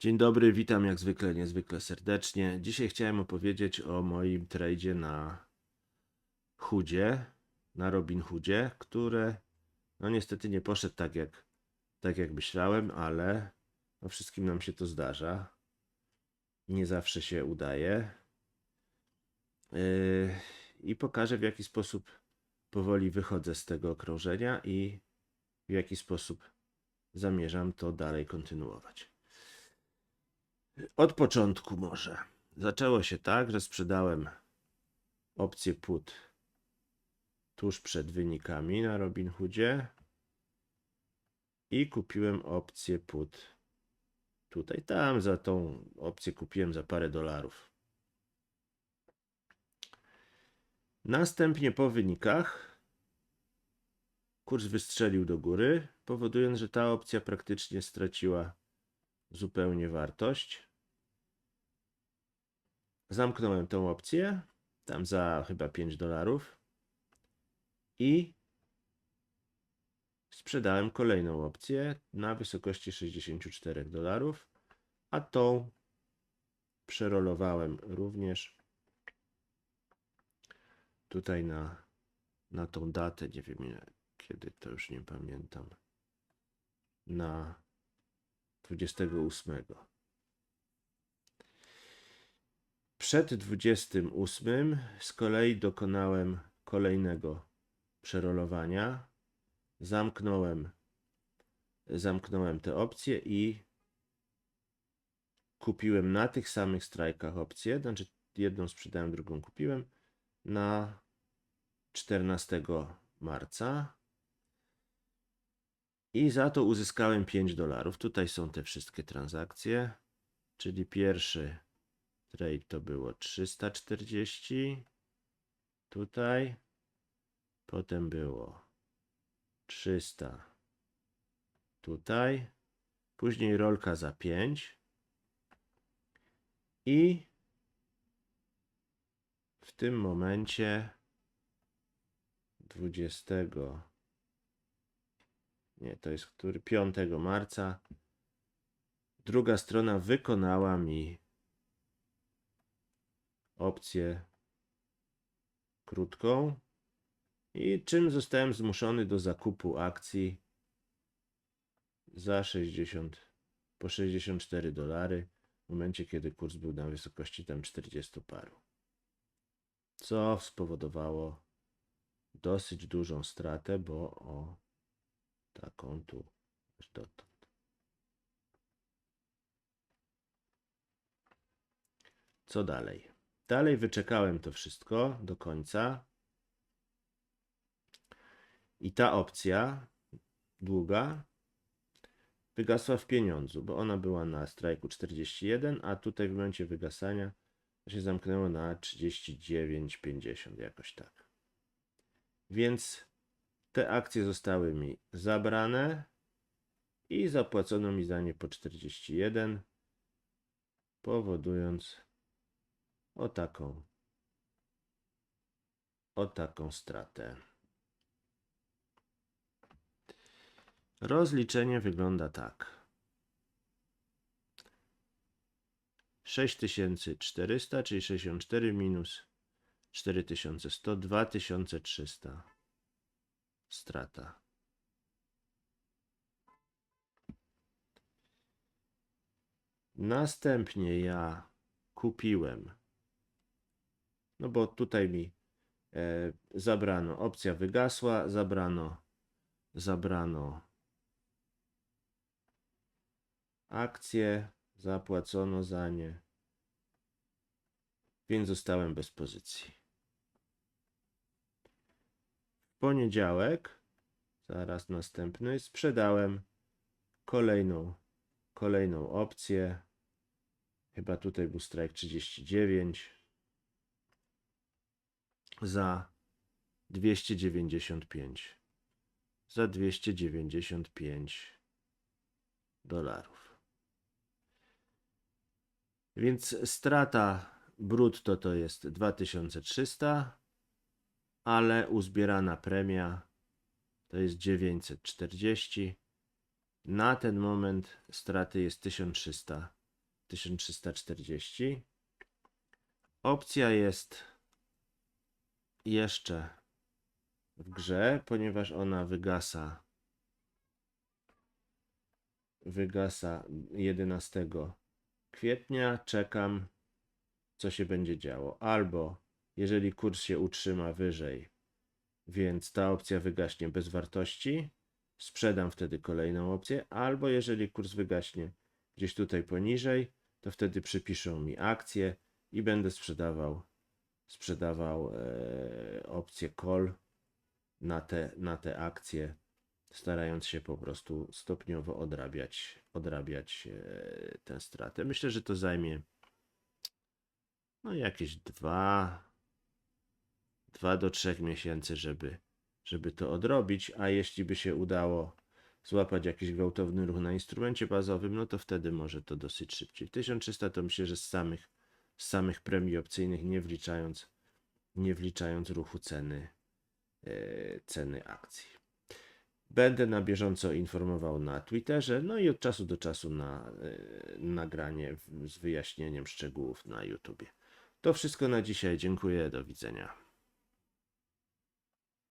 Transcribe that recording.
Dzień dobry, witam jak zwykle niezwykle serdecznie. Dzisiaj chciałem opowiedzieć o moim tradzie na Chudzie, na Robin Hoodzie, które no niestety nie poszedł tak jak, tak jak myślałem, ale no wszystkim nam się to zdarza. Nie zawsze się udaje. Yy, I pokażę w jaki sposób powoli wychodzę z tego okrążenia i w jaki sposób zamierzam to dalej kontynuować. Od początku może. Zaczęło się tak, że sprzedałem opcję put tuż przed wynikami na Robinhoodzie i kupiłem opcję put tutaj, tam za tą opcję kupiłem za parę dolarów. Następnie po wynikach kurs wystrzelił do góry, powodując, że ta opcja praktycznie straciła zupełnie wartość. Zamknąłem tą opcję, tam za chyba 5 dolarów i sprzedałem kolejną opcję na wysokości 64 dolarów, a tą przerolowałem również tutaj na, na tą datę, nie wiem kiedy, to już nie pamiętam, na 28. Przed 28 z kolei dokonałem kolejnego przerolowania. Zamknąłem, zamknąłem te opcje i kupiłem na tych samych strajkach opcję, znaczy jedną sprzedałem, drugą kupiłem na 14 marca i za to uzyskałem 5 dolarów. Tutaj są te wszystkie transakcje, czyli pierwszy trade to było 340 tutaj, potem było 300 tutaj, później rolka za 5 i w tym momencie 20 nie, to jest który? 5 marca. Druga strona wykonała mi opcję krótką i czym zostałem zmuszony do zakupu akcji za 60 po 64 dolary w momencie kiedy kurs był na wysokości tam 40 paru. Co spowodowało dosyć dużą stratę, bo o taką tu dotąd. Co dalej? Dalej wyczekałem to wszystko do końca. I ta opcja długa wygasła w pieniądzu, bo ona była na strajku 41, a tutaj w momencie wygasania się zamknęło na 39,50 jakoś tak. Więc te akcje zostały mi zabrane i zapłacono mi za nie po 41, powodując o taką o taką stratę. Rozliczenie wygląda tak. 6400, czyli 64 minus 4100, 2300 strata. Następnie ja kupiłem no bo tutaj mi e, zabrano, opcja wygasła, zabrano, zabrano akcje, zapłacono za nie, więc zostałem bez pozycji. W poniedziałek, zaraz następny, sprzedałem kolejną, kolejną opcję. Chyba tutaj był strajk 39 za 295. Za 295 dolarów. Więc strata brutto to jest 2300, ale uzbierana premia to jest 940. Na ten moment straty jest 1300 1340. Opcja jest jeszcze w grze, ponieważ ona wygasa wygasa 11 kwietnia. Czekam, co się będzie działo. Albo jeżeli kurs się utrzyma wyżej, więc ta opcja wygaśnie bez wartości, sprzedam wtedy kolejną opcję, albo jeżeli kurs wygaśnie gdzieś tutaj poniżej, to wtedy przypiszą mi akcję i będę sprzedawał sprzedawał e, opcję call na te, na te akcje, starając się po prostu stopniowo odrabiać, odrabiać e, tę stratę. Myślę, że to zajmie no jakieś dwa, dwa do trzech miesięcy, żeby, żeby to odrobić, a jeśli by się udało złapać jakiś gwałtowny ruch na instrumencie bazowym, no to wtedy może to dosyć szybciej. 1300 to myślę, że z samych, z samych premii opcyjnych, nie wliczając, nie wliczając ruchu ceny, e, ceny akcji. Będę na bieżąco informował na Twitterze, no i od czasu do czasu na e, nagranie z wyjaśnieniem szczegółów na YouTubie. To wszystko na dzisiaj. Dziękuję. Do widzenia.